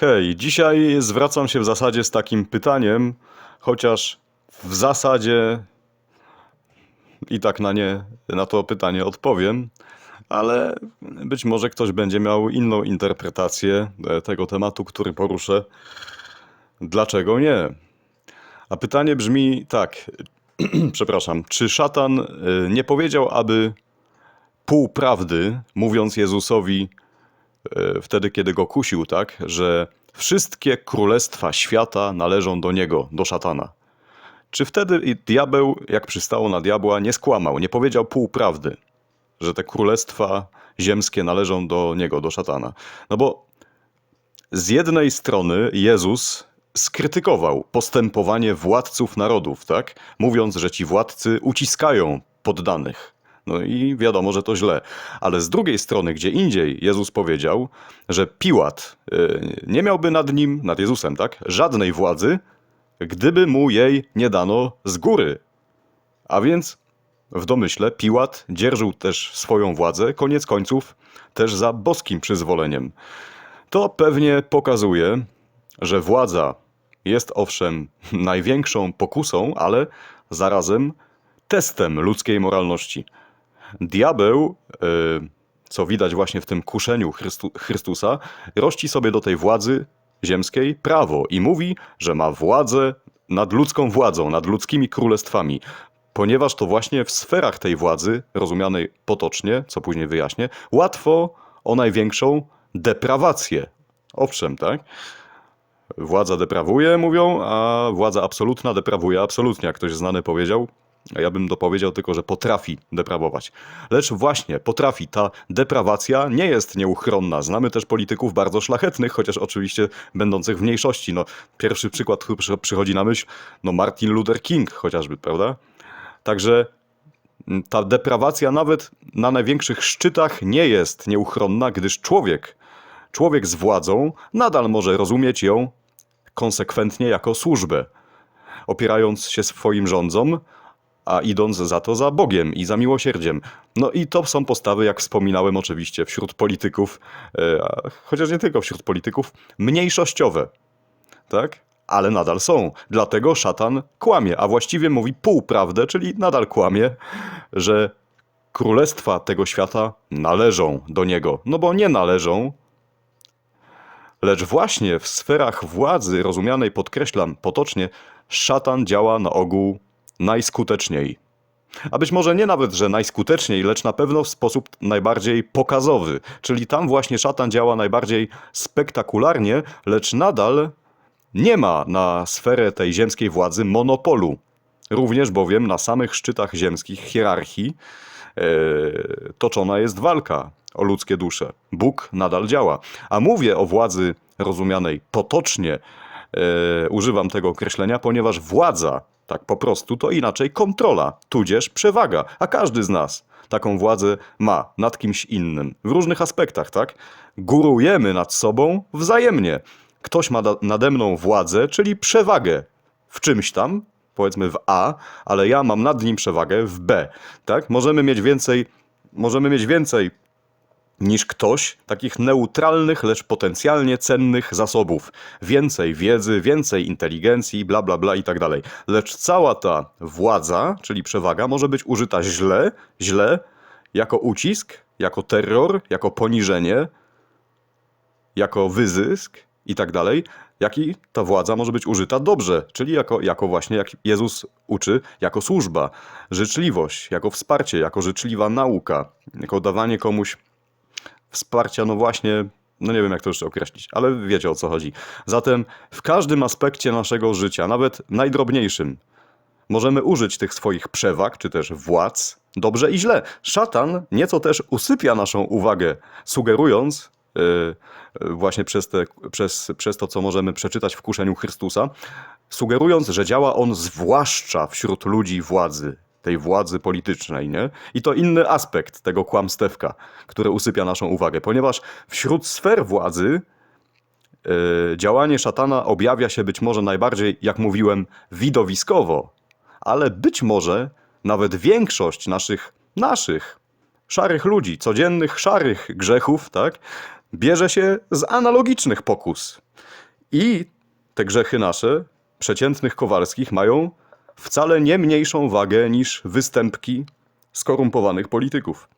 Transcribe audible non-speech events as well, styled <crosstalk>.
Hej, dzisiaj zwracam się w zasadzie z takim pytaniem, chociaż w zasadzie i tak na nie, na to pytanie odpowiem, ale być może ktoś będzie miał inną interpretację e, tego tematu, który poruszę. Dlaczego nie? A pytanie brzmi tak, <clears throat> przepraszam, czy szatan e, nie powiedział, aby pół prawdy, mówiąc Jezusowi, e, wtedy, kiedy go kusił, tak, że wszystkie królestwa świata należą do niego, do szatana. Czy wtedy diabeł, jak przystało na diabła, nie skłamał, nie powiedział półprawdy, że te królestwa ziemskie należą do niego, do szatana? No bo z jednej strony Jezus skrytykował postępowanie władców narodów, tak? Mówiąc, że ci władcy uciskają poddanych. No i wiadomo, że to źle. Ale z drugiej strony, gdzie indziej Jezus powiedział, że Piłat y, nie miałby nad nim, nad Jezusem, tak? Żadnej władzy, gdyby mu jej nie dano z góry. A więc w domyśle Piłat dzierżył też swoją władzę, koniec końców też za boskim przyzwoleniem. To pewnie pokazuje, że władza jest owszem <laughs> największą pokusą, ale zarazem testem ludzkiej moralności. Diabeł, y, co widać właśnie w tym kuszeniu Chrystu, Chrystusa, rości sobie do tej władzy ziemskiej prawo i mówi, że ma władzę nad ludzką władzą, nad ludzkimi królestwami, ponieważ to właśnie w sferach tej władzy, rozumianej potocznie, co później wyjaśnię, łatwo o największą deprawację. Owszem, tak? Władza deprawuje, mówią, a władza absolutna deprawuje absolutnie, jak ktoś znany powiedział. A ja bym dopowiedział tylko, że potrafi deprawować. Lecz właśnie potrafi. Ta deprawacja nie jest nieuchronna. Znamy też polityków bardzo szlachetnych, chociaż oczywiście będących w mniejszości. No, pierwszy przykład, który przy- przychodzi na myśl, no Martin Luther King chociażby, prawda? Także mm, ta deprawacja nawet na największych szczytach nie jest nieuchronna, gdyż człowiek, człowiek z władzą nadal może rozumieć ją konsekwentnie jako służbę, opierając się swoim rządzom, a idąc za to za Bogiem i za miłosierdziem. No i to są postawy, jak wspominałem oczywiście, wśród polityków, e, chociaż nie tylko wśród polityków, mniejszościowe. Tak? Ale nadal są. Dlatego szatan kłamie, a właściwie mówi półprawdę, czyli nadal kłamie, że królestwa tego świata należą do niego. No bo nie należą, Lecz właśnie w sferach władzy, rozumianej podkreślam potocznie, szatan działa na ogół najskuteczniej. A być może nie nawet, że najskuteczniej, lecz na pewno w sposób najbardziej pokazowy. Czyli tam właśnie szatan działa najbardziej spektakularnie, lecz nadal nie ma na sferę tej ziemskiej władzy monopolu. Również bowiem na samych szczytach ziemskich hierarchii e, toczona jest walka o ludzkie dusze. Bóg nadal działa. A mówię o władzy rozumianej potocznie, e, używam tego określenia, ponieważ władza, tak po prostu, to inaczej kontrola, tudzież przewaga, a każdy z nas taką władzę ma nad kimś innym. W różnych aspektach, tak? Górujemy nad sobą wzajemnie. Ktoś ma nade mną władzę, czyli przewagę w czymś tam, powiedzmy w A, ale ja mam nad nim przewagę w B, tak? Możemy mieć więcej, możemy mieć więcej niż ktoś takich neutralnych, lecz potencjalnie cennych zasobów. Więcej wiedzy, więcej inteligencji, bla bla bla i tak dalej. Lecz cała ta władza, czyli przewaga, może być użyta źle, źle, jako ucisk, jako terror, jako poniżenie, jako wyzysk i tak dalej, jak i ta władza może być użyta dobrze, czyli jako, jako właśnie, jak Jezus uczy, jako służba, życzliwość, jako wsparcie, jako życzliwa nauka, jako dawanie komuś wsparcia, no właśnie, no nie wiem jak to jeszcze określić, ale wiecie o co chodzi. Zatem w każdym aspekcie naszego życia, nawet najdrobniejszym, możemy użyć tych swoich przewag, czy też władz, dobrze i źle. Szatan nieco też usypia naszą uwagę, sugerując, yy, właśnie przez, te, przez, przez to, co możemy przeczytać w kuszeniu Chrystusa, sugerując, że działa on zwłaszcza wśród ludzi władzy, tej władzy politycznej, nie? I to inny aspekt tego kłamstewka, które usypia naszą uwagę, ponieważ wśród sfer władzy yy, działanie szatana objawia się być może najbardziej, jak mówiłem, widowiskowo, ale być może nawet większość naszych, naszych szarych ludzi, codziennych szarych grzechów, tak, bierze się z analogicznych pokus. I te grzechy nasze, przeciętnych Kowalskich, mają wcale nie mniejszą wagę niż występki skorumpowanych polityków.